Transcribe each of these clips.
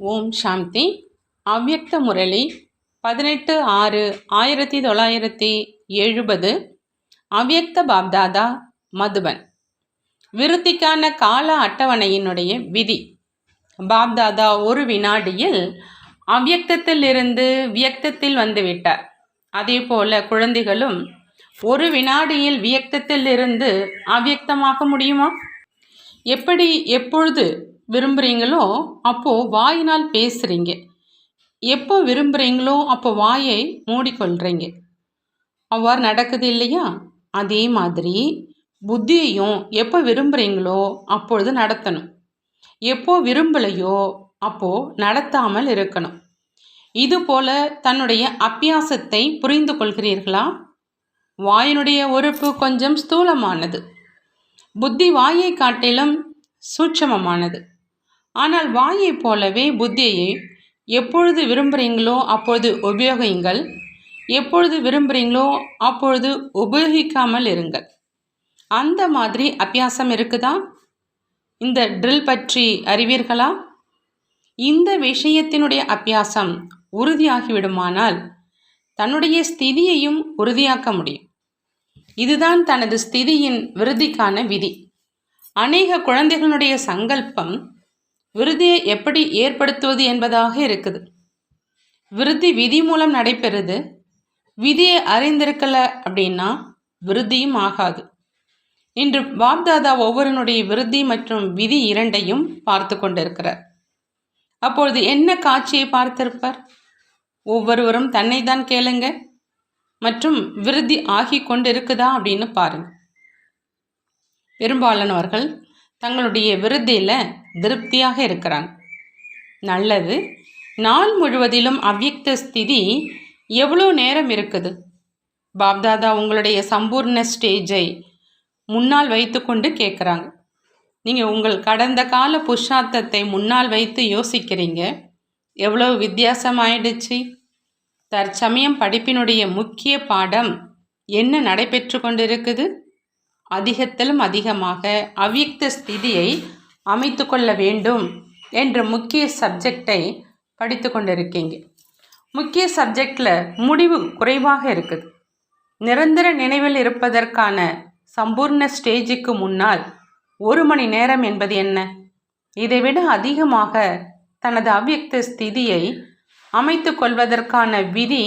ஓம் சாந்தி. அவ்யக்த முரளி பதினெட்டு ஆறு ஆயிரத்தி தொள்ளாயிரத்தி எழுபது. அவ்யக்த பாப்தாதா மதுபன். விருத்திக்கான கால அட்டவணையினுடைய விதி. பாப்தாதா ஒரு வினாடியில் அவ்யக்தத்திலிருந்து வியக்தத்தில் வந்துவிட்டார். அதே போல குழந்தைகளும் ஒரு வினாடியில் வியக்தத்திலிருந்து அவ்யக்தமாக முடியுமா? எப்படி எப்பொழுது விரும்புகிறீங்களோ அப்போது வாயினால் பேசுகிறீங்க எப்போ விரும்புகிறீங்களோ அப்போ வாயை மூடிக்கொள்கிறீங்க அவ்வாறு நடக்குது இல்லையா? அதே மாதிரி புத்தியையும் எப்போ விரும்புகிறீங்களோ அப்பொழுது நடத்தணும். எப்போ விரும்பலையோ அப்போது நடத்தாமல் இருக்கணும். இது போல தன்னுடைய அபியாசத்தை புரிந்து கொள்கிறீர்களா? வாயினுடைய உறுப்பு கொஞ்சம் ஸ்தூலமானது. புத்தி வாயை காட்டிலும் சூட்சமமானது. ஆனால் வாயைப் போலவே புத்தியை எப்பொழுது விரும்புகிறீங்களோ அப்பொழுது உபயோகியுங்கள். எப்பொழுது விரும்புகிறீங்களோ அப்பொழுது உபயோகிக்காமல் இருங்கள். அந்த மாதிரி அபியாசம் இருக்குதா? இந்த ட்ரில் பற்றி அறிவீர்களா? இந்த விஷயத்தினுடைய அபியாசம் உறுதியாகிவிடுமானால் தன்னுடைய ஸ்திதியையும் உறுதியாக்க முடியும். இதுதான் தனது ஸ்திதியின் விருதிக்கான விதி. அநேக குழந்தைகளுடைய சங்கல்பம் விருதியை எப்படி ஏற்படுத்துவது என்பதாக இருக்குது. விருதி விதி மூலம் நடைபெறுது. விதியை அறிந்திருக்கல அப்படின்னா விருதியும் ஆகாது. இன்று பாப்தாதா ஒவ்வொருனுடைய விருதி மற்றும் விதி இரண்டையும் பார்த்து கொண்டிருக்கிறார். அப்பொழுது என்ன காட்சியை பார்த்திருப்பார்? ஒவ்வொருவரும் தன்னை தான் கேளுங்க. மற்றும் விருத்தி ஆகி கொண்டிருக்குதா அப்படின்னு பாருங்க. பெரும்பாலானவர்கள் தங்களுடைய விருத்தியில் திருப்தியாக இருக்கிறாங்க. நல்லது. நாள் முழுவதிலும் அவ்யக்த ஸ்திதி எவ்வளோ நேரம் இருக்குது? பாப்தாதா உங்களுடைய சம்பூர்ண ஸ்டேஜை முன்னால் வைத்துக்கொண்டு கேட்குறாங்க. நீங்கள் உங்கள் கடந்த கால புருஷார்த்தத்தை முன்னால் வைத்து யோசிக்கிறீங்க. எவ்வளோ வித்தியாசமாயிடுச்சு? தற்சமயம் படிப்பினுடைய முக்கிய பாடம் என்ன நடைபெற்று கொண்டிருக்குது? அதிகத்திலும் அதிகமாக அவ்யுக்த ஸ்திதியை அமைத்து கொள்ள வேண்டும் என்ற முக்கிய சப்ஜெக்டை படித்து கொண்டிருக்கீங்க. முக்கிய சப்ஜெக்டில் முடிவு குறைவாக இருக்குது. நிரந்தர நினைவில் இருப்பதற்கான சம்பூர்ண ஸ்டேஜுக்கு முன்னால் ஒரு மணி நேரம் என்பது என்ன? இதைவிட அதிகமாக தனது அவ்யக்த ஸ்திதியை அமைத்து கொள்வதற்கான விதி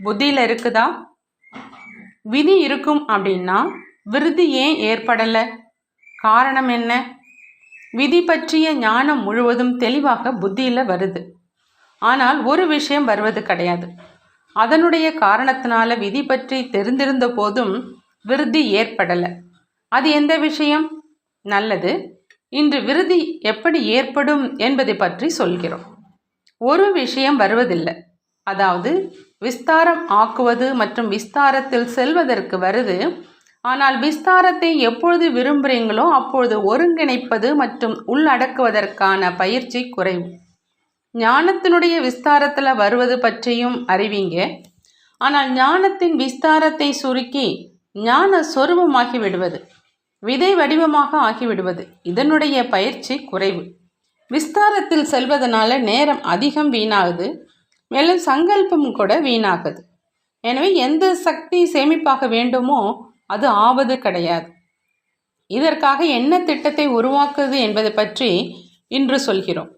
புத்தியில் இருக்குதா? விதி இருக்கும் அப்படின்னா விருதி ஏன் ஏற்படலை? காரணம் என்ன? விதி பற்றிய ஞானம் முழுவதும் தெளிவாக புத்தியில் வருது. ஆனால் ஒரு விஷயம் வருவது கிடையாது. அதனுடைய காரணத்தினால விதி பற்றி தெரிந்திருந்த போதும் விருதி ஏற்படலை. அது எந்த விஷயம்? நல்லது. இன்று விருதி எப்படி ஏற்படும் என்பதை பற்றி சொல்கிறோம். ஒரு விஷயம் வருவதில்லை. அதாவது விஸ்தாரம் ஆக்குவது மற்றும் விஸ்தாரத்தில் செல்வதற்கு வருது ஆனால் விஸ்தாரத்தை எப்பொழுது விரும்புகிறீங்களோ அப்பொழுது ஒருங்கிணைப்பது மற்றும் உள்ளடக்குவதற்கான பயிற்சி குறைவு. ஞானத்தினுடைய விஸ்தாரத்தில் வருவது பற்றியும் அறிவிங்க. ஆனால் ஞானத்தின் விஸ்தாரத்தை சுருக்கி ஞான சொருபமாகி விடுவது விதை வடிவமாக ஆகிவிடுவது இதனுடைய பயிற்சி குறைவு. விஸ்தாரத்தில் செல்வதனால நேரம் அதிகம் வீணாகுது மேலும் சங்கல்பம் கூட வீணாகுது. எனவே எந்த சக்தி சேமிப்பாக வேண்டுமோ அது ஆவது கிடையாது. இதற்காக என்ன திட்டத்தை உருவாக்குது என்பது பற்றி இன்று சொல்கிறோம்.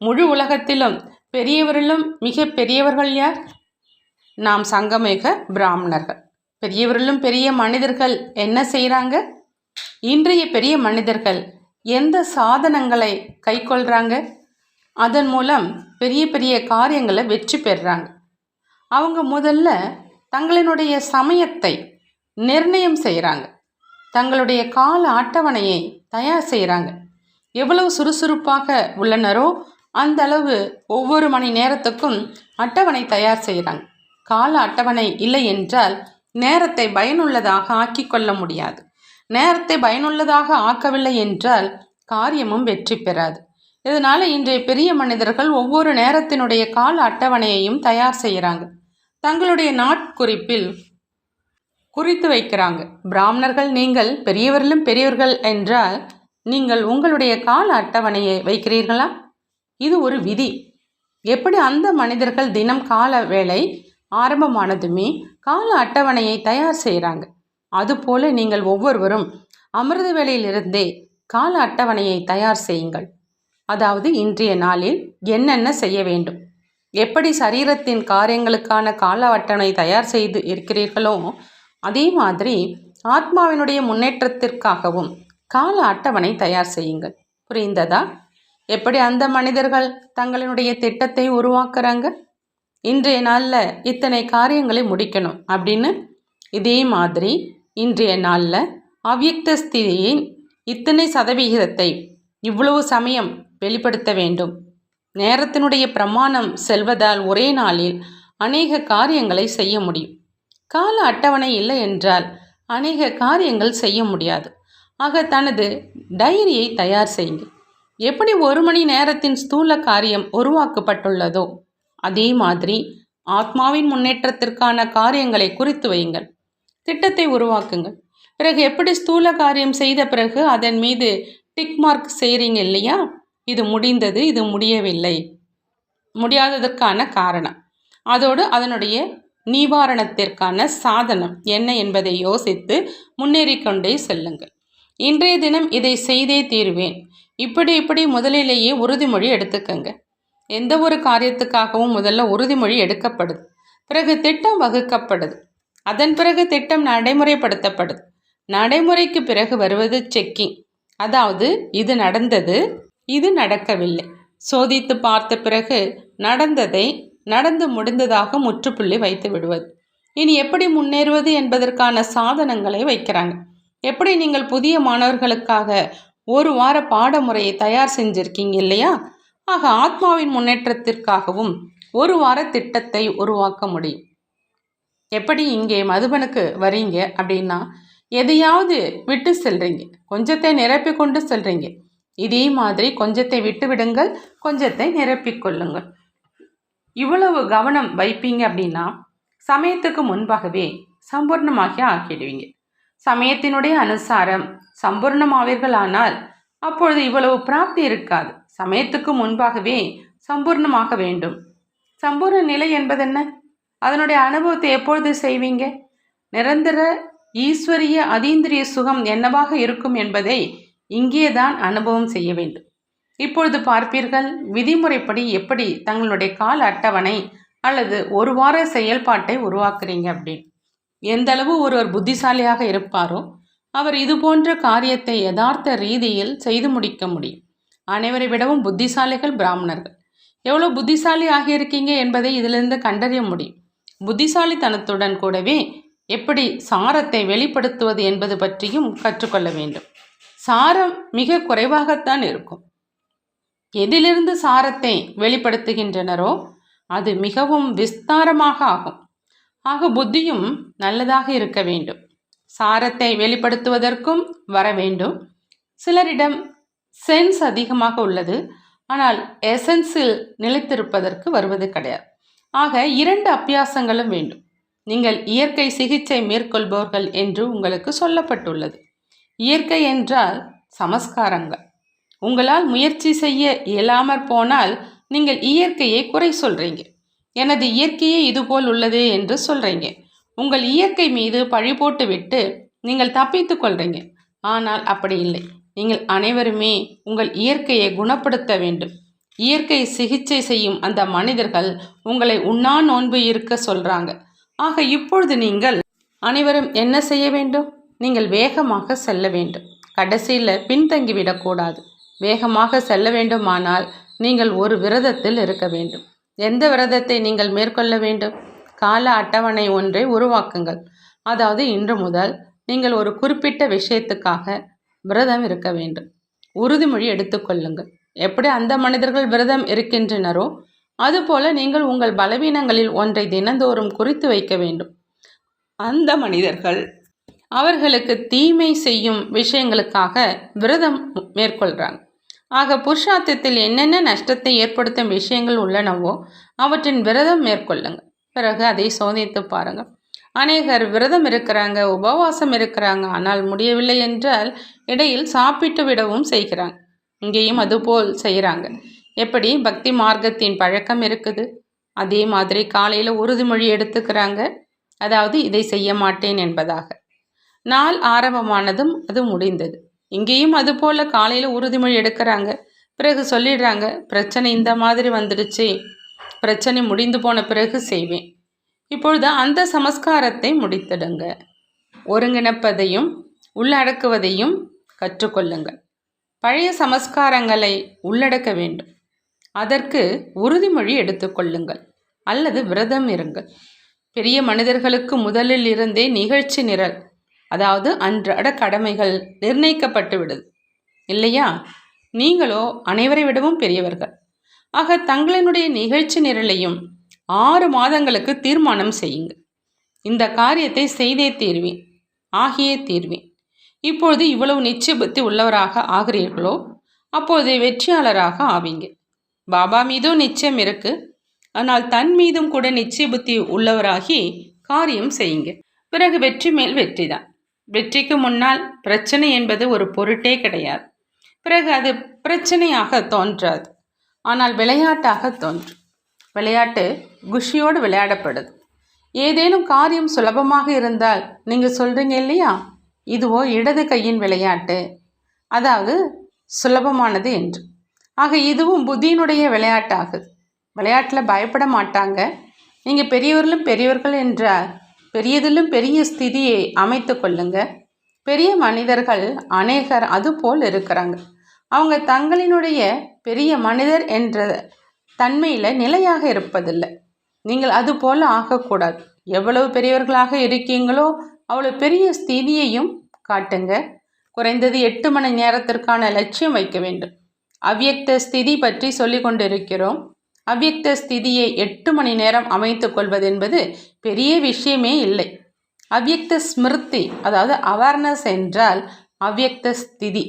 முழு உலகத்திலும் பெரியவரிலும் மிக பெரியவர்கள் யார்? நாம் சங்கமேக பிராமணர்கள். பெரியவரிலும் பெரிய மனிதர்கள் என்ன செய்கிறாங்க இன்றைய பெரிய மனிதர்கள் எந்த சாதனங்களை கைக்கொள்கிறாங்க அதன் மூலம் பெரிய பெரிய காரியங்களை வெற்றி பெறுறாங்க. அவங்க முதல்ல தங்களினுடைய சமயத்தை நிர்ணயம் செய்கிறாங்க தங்களுடைய கால அட்டவணையை தயார் செய்கிறாங்க எவ்வளவு சுறுசுறுப்பாக உள்ளனரோ அந்த அளவு ஒவ்வொரு மணி நேரத்துக்கும் அட்டவணை தயார் செய்கிறாங்க கால அட்டவணை இல்லை என்றால் நேரத்தை பயனுள்ளதாக ஆக்கிக்கொள்ள முடியாது. நேரத்தை பயனுள்ளதாக ஆக்கவில்லை என்றால் காரியமும் வெற்றி பெறாது. இதனால் இன்றைய பெரிய மனிதர்கள் ஒவ்வொரு நேரத்தினுடைய கால அட்டவணையையும் தயார் செய்கிறாங்க தங்களுடைய நாட்குறிப்பில் குறித்து வைக்கிறாங்க. பிராமணர்கள் நீங்கள் பெரியவர்களும் பெரியவர்கள் என்றால் நீங்கள் உங்களுடைய கால அட்டவணையை வைக்கிறீர்களா? இது ஒரு விதி. எப்படி அந்த மனிதர்கள் தினம் கால வேலை ஆரம்பமானதுமே கால அட்டவணையை தயார் செய்கிறாங்க அதுபோல நீங்கள் ஒவ்வொருவரும் அமிர்த வேளையிலிருந்தே கால அட்டவணையை தயார் செய்யுங்கள். அதாவது இன்றைய நாளில் என்னென்ன செய்ய வேண்டும்? எப்படி சரீரத்தின் காரியங்களுக்கான கால அட்டவணை தயார் செய்து இருக்கிறீர்களோ அதே மாதிரி ஆத்மாவினுடைய முன்னேற்றத்திற்காகவும் கால அட்டவணை தயார் செய்யுங்கள். புரிந்ததா? எப்படி அந்த மனிதர்கள் தங்களினுடைய திட்டத்தை உருவாக்குறாங்க? இன்றைய நாளில் இத்தனை காரியங்களை முடிக்கணும் அப்படின்னு? இதே மாதிரி இன்றைய நாளில் அவ்யக்த ஸ்திதியின் இத்தனை சதவிகிதத்தை இவ்வளவு சமயம் வெளிப்படுத்த வேண்டும். நேரத்தினுடைய பிரமாணம் செல்வதால் ஒரே நாளில் அநேக காரியங்களை செய்ய முடியும். கால அட்டவணை இல்லை என்றால் அநேக காரியங்கள் செய்ய முடியாது. ஆக தனது டைரியை தயார் செய்யுங்கள். எப்படி ஒரு மணி நேரத்தின் ஸ்தூல காரியம் உருவாக்கப்பட்டுள்ளதோ அதே மாதிரி ஆத்மாவின் முன்னேற்றத்திற்கான காரியங்களை குறித்து வையுங்கள். திட்டத்தை உருவாக்குங்கள். பிறகு எப்படி ஸ்தூல காரியம் செய்த பிறகு அதன் மீது டிக் மார்க் செய்கிறீங்க இல்லையா? இது முடிந்தது இது முடியவில்லை. முடியாததற்கான காரணம். அதோடு அதனுடைய நிவாரணத்திற்கான சாதனம் என்ன என்பதை யோசித்து முன்னேறிக்கொண்டே செல்லுங்கள். இன்றைய தினம் இதை செய்தே தீருவேன். இப்படி இப்படி முதலிலேயே உறுதிமொழி எடுத்துக்கங்க. எந்த ஒரு காரியத்துக்காகவும் முதல்ல உறுதிமொழி எடுக்கப்படுது. பிறகு திட்டம் வகுக்கப்படுது. அதன் பிறகு திட்டம் நடைமுறைப்படுத்தப்படுது. நடைமுறைக்கு பிறகு வருவது செக்கிங். அதாவது இது நடந்தது இது நடக்கவில்லை. சோதித்து பார்த்த பிறகு நடந்ததை நடந்து முடிந்ததாக முற்றுப்புள்ளி வைத்து விடுவது. இனி எப்படி முன்னேறுவது என்பதற்கான சாதனங்களை வைக்கிறாங்க. எப்படி நீங்கள் புதிய மாணவர்களுக்காக ஒரு வார பாடமுறையை தயார் செஞ்சுருக்கீங்க இல்லையா? ஆக ஆத்மாவின் முன்னேற்றத்திற்காகவும் ஒரு வார திட்டத்தை உருவாக்க முடியும். எப்படி இங்கே மதுபனுக்கு வரீங்க அப்படின்னா எதையாவது விட்டு செல்றீங்க. கொஞ்சத்தை நிரப்பி கொண்டு செல்றீங்க. இதே மாதிரி கொஞ்சத்தை விட்டு விடுங்கள் கொஞ்சத்தை நிரப்பிக்கொள்ளுங்கள் இவ்வளவு கவனம் வைப்பீங்க அப்படின்னா சமயத்துக்கு முன்பாகவே சம்பூர்ணமாகி ஆக்கிடுவீங்க சமயத்தினுடைய அனுசாரம் சம்பூர்ணமாவீர்களானால் அப்பொழுது இவ்வளவு பிராப்தி இருக்காது. சமயத்துக்கு முன்பாகவே சம்பூர்ணமாக வேண்டும். சம்பூர்ண நிலை என்பதென்ன? அதனுடைய அனுபவத்தை எப்பொழுது செய்வீங்க? நிரந்தர ஈஸ்வரிய அதீந்திரிய சுகம் என்னவாக இருக்கும் என்பதை இங்கேதான் அனுபவம் செய்ய வேண்டும். இப்பொழுது பார்ப்பீர்கள் விதிமுறைப்படி எப்படி தங்களுடைய கால அட்டவணை அல்லது ஒரு வார செயல்பாட்டை உருவாக்குறீங்க அப்படின்னு. எந்த அளவு ஒருவர் புத்திசாலியாக இருப்பாரோ அவர் இது போன்ற காரியத்தை யதார்த்த ரீதியில் செய்து முடிக்க முடியும். அனைவரை விடவும் புத்திசாலிகள் பிராமணர்கள். எவ்வளோ புத்திசாலி ஆகியிருக்கீங்க என்பதை இதிலிருந்து கண்டறிய முடியும். புத்திசாலித்தனத்துடன் கூடவே எப்படி சாரத்தை வெளிப்படுத்துவது என்பது பற்றியும் கற்றுக்கொள்ள வேண்டும். சாரம் மிக குறைவாகத்தான் இருக்கும். எதிலிருந்து சாரத்தை வெளிப்படுத்துகின்றனரோ அது மிகவும் விஸ்தாரமாக ஆகும். ஆக புத்தியும் நல்லதாக இருக்க வேண்டும். சாரத்தை வெளிப்படுத்துவதற்கும் வர வேண்டும். சிலரிடம் சென்ஸ் அதிகமாக உள்ளது. ஆனால் எசன்ஸில் நிலைத்திருப்பதற்கு வருவது கிடையாது. ஆக இரண்டு அபியாசங்களும் வேண்டும். நீங்கள் இயற்கை சிகிச்சை மேற்கொள்பவர்கள் என்று உங்களுக்கு சொல்லப்பட்டுள்ளது. இயற்கை என்றால் சமஸ்காரங்கள். உங்களால் முயற்சி செய்ய இயலாமற் போனால் நீங்கள் இயற்கையை குறை சொல்கிறீங்க எனது இயற்கையே இதுபோல் உள்ளது என்று சொல்கிறீங்க உங்கள் இயற்கை மீது பழி போட்டு விட்டு நீங்கள் தப்பித்து கொள்கிறீங்க ஆனால் அப்படி இல்லை. நீங்கள் அனைவருமே உங்கள் இயற்கையை குணப்படுத்த வேண்டும். இயற்கை சிகிச்சை செய்யும் அந்த மனிதர்கள் உங்களை உண்ணா நோன்பு இருக்க சொல்கிறாங்க ஆக இப்பொழுது நீங்கள் அனைவரும் என்ன செய்ய வேண்டும்? நீங்கள் வேகமாக செல்ல வேண்டும். கடைசியில் பின்தங்கிவிடக்கூடாது வேகமாக செல்ல வேண்டுமானால் நீங்கள் ஒரு விரதத்தில் இருக்க வேண்டும். எந்த விரதத்தை நீங்கள் மேற்கொள்ள வேண்டும்? கால அட்டவணை ஒன்றை உருவாக்குங்கள். அதாவது இன்று முதல் நீங்கள் ஒரு குறிப்பிட்ட விஷயத்துக்காக விரதம் இருக்க வேண்டும். உறுதிமொழி எடுத்துக்கொள்ளுங்கள் எப்படி அந்த மனிதர்கள் விரதம் இருக்கின்றனரோ அதுபோல நீங்கள் உங்கள் பலவீனங்களில் ஒன்றை தினந்தோறும் குறித்து வைக்க வேண்டும். அந்த மனிதர்கள் அவர்களுக்கு தீமை செய்யும் விஷயங்களுக்காக விரதம் மேற்கொள்கிறாங்க ஆக புருஷார்த்தத்தில் என்னென்ன நஷ்டத்தை ஏற்படுத்தும் விஷயங்கள் உள்ளனவோ அவற்றின் விரதம் மேற்கொள்ளுங்கள் பிறகு அதை சோதித்து பாருங்கள் அநேகர் விரதம் இருக்கிறாங்க உபவாசம் இருக்கிறாங்க ஆனால் முடியவில்லை என்றால் இடையில் சாப்பிட்டு விடவும் செய்கிறாங்க. இங்கேயும் அதுபோல் செய்கிறாங்க. எப்படி? பக்தி மார்க்கத்தின் பழக்கம் இருக்குது. அதே மாதிரி காலையில் உறுதிமொழி எடுத்துக்கிறாங்க. அதாவது இதை செய்ய மாட்டேன் என்பதாக. நாள் ஆரம்பமானதும் அது முடிந்தது. இங்கேயும் அதுபோல் காலையில் உறுதிமொழி எடுக்கிறாங்க. பிறகு சொல்லிடுறாங்க பிரச்சனை இந்த மாதிரி வந்துடுச்சு. பிரச்சனை முடிந்து போன பிறகு செய்வேன். இப்பொழுது அந்த சமஸ்காரத்தை முடித்திடுங்க. ஒருங்கிணைப்பதையும் உள்ளடக்குவதையும் கற்றுக்கொள்ளுங்கள். பழைய சமஸ்காரங்களை உள்ளடக்க வேண்டும். அதற்கு உறுதிமொழி எடுத்துக்கொள்ளுங்கள் அல்லது விரதம் இருங்கள். பெரிய மனிதர்களுக்கு முதலில் இருந்தே நிகழ்ச்சி நிரல். அதாவது அன்றாட கடமைகள் நிர்ணயிக்கப்பட்டு விடுது. இல்லையா? நீங்களோ அனைவரை விடவும் பெரியவர்கள். ஆக தங்களினுடைய நிகழ்ச்சி நிரலையும் ஆறு மாதங்களுக்கு தீர்மானம் செய்யுங்க. இந்த காரியத்தை செய்தே தீர்வேன். ஆகியே தீர்வேன். இப்பொழுது இவ்வளவு நிச்சயபுத்தி உள்ளவராக ஆகிறீர்களோ அப்போது வெற்றியாளராக ஆவீங்க. பாபா மீதும் நிச்சயம் இருக்கு. ஆனால் தன் மீதும் கூட நிச்சய புத்தி உள்ளவராகி காரியம் செய்யுங்க. பிறகு வெற்றி மேல் வெற்றி தான் வெற்றிக்கு முன்னால் பிரச்சனை என்பது ஒரு பொருட்டே கிடையாது. பிறகு அது பிரச்சனையாக தோன்றாது. ஆனால் விளையாட்டாக தோன்றும். விளையாட்டு குஷியோடு விளையாடப்படுது. ஏதேனும் காரியம் சுலபமாக இருந்தால் நீங்கள் சொல்கிறீங்க இல்லையா? இதுவோ இடது கையின் விளையாட்டு. அதாவது சுலபமானது என்று. ஆக இதுவும் புத்தியினுடைய விளையாட்டாகுது. விளையாட்டில் பயப்பட மாட்டாங்க. நீங்கள் பெரியவர்களும் பெரியவர்கள் என்றால் பெரியதிலும் பெரிய ஸ்திதியை அமைத்து கொள்ளுங்க. பெரிய மனிதர்கள் அநேகர் அதுபோல் இருக்கிறாங்க. அவங்க தங்களினுடைய பெரிய மனிதர் என்ற தன்மையில் நிலையாக இருப்பதில்லை. நீங்கள் அது போல் ஆகக்கூடாது. எவ்வளவு பெரியவர்களாக இருக்கீங்களோ அவ்வளோ பெரிய ஸ்திதியையும் காட்டுங்க. குறைந்தது எட்டு மணி நேரத்திற்கான லட்சியம் வைக்க வேண்டும். அவ்யக்த ஸ்திதி பற்றி சொல்லி கொண்டிருக்கிறோம். அவ்யக்த ஸ்திதியை எட்டு மணி நேரம் அமைத்து கொள்வது என்பது பெரிய விஷயமே இல்லை. அவ்யக்த ஸ்மிருதி அதாவது அவேர்னஸ் என்றால் அவ்வியக்த ஸ்திதி.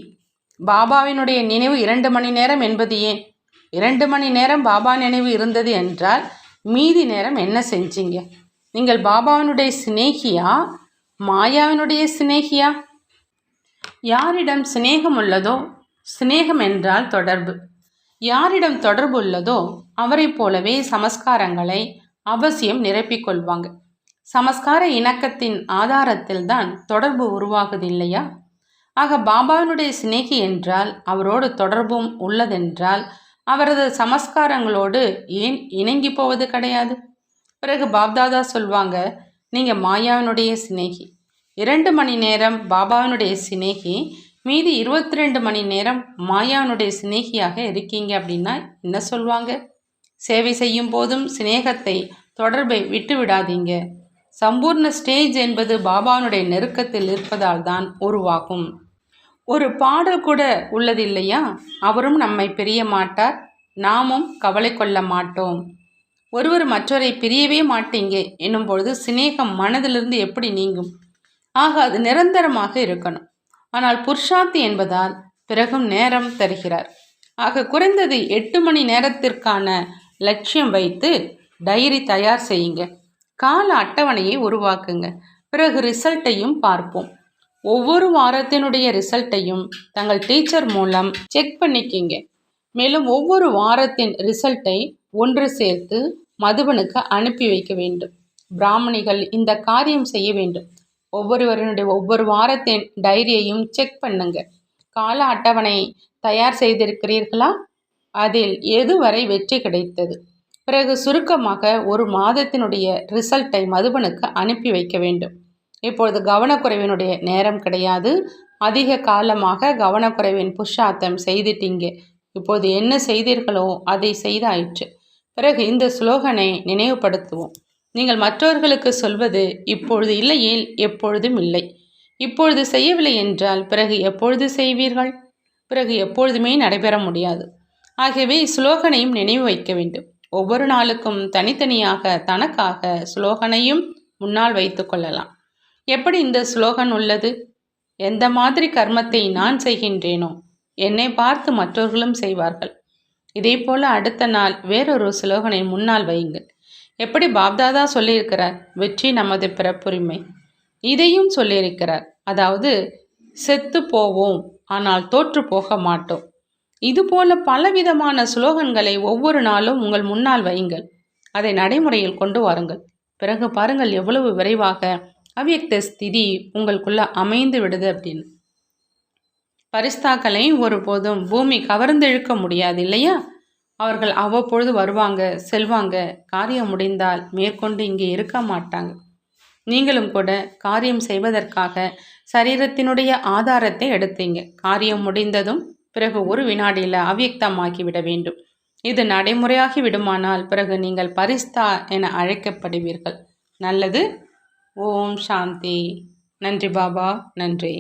பாபாவினுடைய நினைவு இரண்டு மணி நேரம் என்பது ஏன்? இரண்டு மணி நேரம் பாபா நினைவு இருந்தது என்றால் மீதி நேரம் என்ன செஞ்சீங்க? நீங்கள் பாபாவினுடைய சிநேகியா? மாயாவினுடைய சிநேகியா? யாரிடம் சிநேகம் உள்ளதோ? சிநேகம் என்றால் தொடர்பு. யாரிடம் தொடர்பு உள்ளதோ? அவரை போலவே சமஸ்காரங்களை அவசியம் நிரப்பிக்கொள்வாங்க. சமஸ்கார இணக்கத்தின் ஆதாரத்தில் தான் தொடர்பு உருவாகுது இல்லையா ஆக பாபாவினுடைய சிநேகி என்றால் அவரோடு தொடர்பும் உள்ளதென்றால் அவரது சமஸ்காரங்களோடு ஏன் இணங்கி போவது கிடையாது? பிறகு பாப்தாதா சொல்வாங்க நீங்கள் மாயாவினுடைய சிநேகி. இரண்டு மணி நேரம் பாபாவினுடைய சிநேகி மீதி இருபத்தி ரெண்டு மணி நேரம் மாயாவினுடைய சிநேகியாக இருக்கீங்க அப்படின்னா என்ன சொல்லுவாங்க சேவை செய்யும் போதும் சிநேகத்தை தொடர்பை விட்டு விடாதீங்க. சம்பூர்ண ஸ்டேஜ் என்பது பாபானுடைய நெருக்கத்தில் இருப்பதால் தான் உருவாகும். ஒரு பாடல் கூட உள்ளதில்லையா? அவரும் நம்மை பிரிய மாட்டார் நாமும் கவலை கொள்ள மாட்டோம். ஒருவர் மற்றவரை பிரியவே மாட்டீங்க என்னும் பொழுது சிநேகம் மனதிலிருந்து எப்படி நீங்கும்? ஆக அது நிரந்தரமாக இருக்கணும். ஆனால் புருஷார்த்தி என்பதால் பிறகும் நேரம் தருகிறார். ஆக குறைந்தது எட்டு மணி நேரத்திற்கான லட்சியம் வைத்து டைரி தயார் செய்யுங்க. கால அட்டவணையை உருவாக்குங்க. பிறகு ரிசல்ட்டையும் பார்ப்போம். ஒவ்வொரு வாரத்தினுடைய ரிசல்ட்டையும் தங்கள் டீச்சர் மூலம் செக் பண்ணிக்கிங்க. மேலும் ஒவ்வொரு வாரத்தின் ரிசல்ட்டை ஒன்று சேர்த்து மதுபனுக்கு அனுப்பி வைக்க வேண்டும். பிராமணிகள் இந்த காரியம் செய்ய வேண்டும். ஒவ்வொருவரினுடைய ஒவ்வொரு வாரத்தின் டைரியையும் செக் பண்ணுங்க. கால அட்டவணை தயார் செய்திருக்கிறீர்களா? அதில் எதுவரை வெற்றி கிடைத்தது? பிறகு சுருக்கமாக ஒரு மாதத்தினுடைய ரிசல்ட்டை மதுபனுக்கு அனுப்பி வைக்க வேண்டும். இப்பொழுது கவனக்குறைவினுடைய நேரம் கிடையாது. அதிக காலமாக கவனக்குறைவின் புஷாத்தம் செய்துட்டீங்க. இப்போது என்ன செய்தீர்களோ அதை செய்தாயிற்று. பிறகு இந்த ஸ்லோகனை நினைவுபடுத்துவோம். நீங்கள் மற்றவர்களுக்கு சொல்வது இப்பொழுது இல்லையேல் எப்பொழுதும் இல்லை. இப்பொழுது செய்யவில்லை என்றால் பிறகு எப்பொழுது செய்வீர்கள்? பிறகு எப்பொழுதுமே நடைபெற முடியாது. ஆகவே ஸ்லோகனையும் நினைவு வைக்க வேண்டும். ஒவ்வொரு நாளுக்கும் தனித்தனியாக தனக்காக ஸ்லோகனையும் முன்னால் வைத்து கொள்ளலாம். எப்படி இந்த ஸ்லோகன் உள்ளது? எந்த மாதிரி கர்மத்தை நான் செய்கின்றேனோ என்னை பார்த்து மற்றவர்களும் செய்வார்கள். இதே போல அடுத்த நாள் வேறொரு ஸ்லோகனை முன்னால் வையுங்கள். எப்படி பாப்தாதா சொல்லியிருக்கிறார்? வெற்றி நமது பிறப்புரிமை. இதையும் சொல்லியிருக்கிறார். அதாவது செத்து போவோம் ஆனால் தோற்று போக மாட்டோம். இதுபோல பலவிதமான ஸ்லோகன்களை ஒவ்வொரு நாளும் உங்கள் முன்னால் வையுங்கள். அதை நடைமுறையில் கொண்டு வாருங்கள். பிறகு பாருங்கள் எவ்வளவு விரைவாக அவ்வியக்த ஸ்திதி உங்களுக்குள்ள அமைந்து விடுது அப்படின்னு. பரிஸ்தாக்களை ஒருபோதும் பூமி கவர்ந்தெழுக்க முடியாது இல்லையா? அவர்கள் அவ்வப்பொழுது வருவாங்க செல்வாங்க. காரியம் முடிந்தால் மேற்கொண்டு இங்கே இருக்க மாட்டாங்க. நீங்களும் கூட காரியம் செய்வதற்காக சரீரத்தினுடைய ஆதாரத்தை எடுத்தீங்க. காரியம் முடிந்ததும் பிறகு ஒரு வினாடியில் அவ்யக்தமாக்கி விட வேண்டும். இது நடைமுறையாகி விடுமானால் பிறகு நீங்கள் பரிஸ்தா என அழைக்கப்படுவீர்கள். நல்லது. ஓம் சாந்தி. நன்றி பாபா. நன்றி.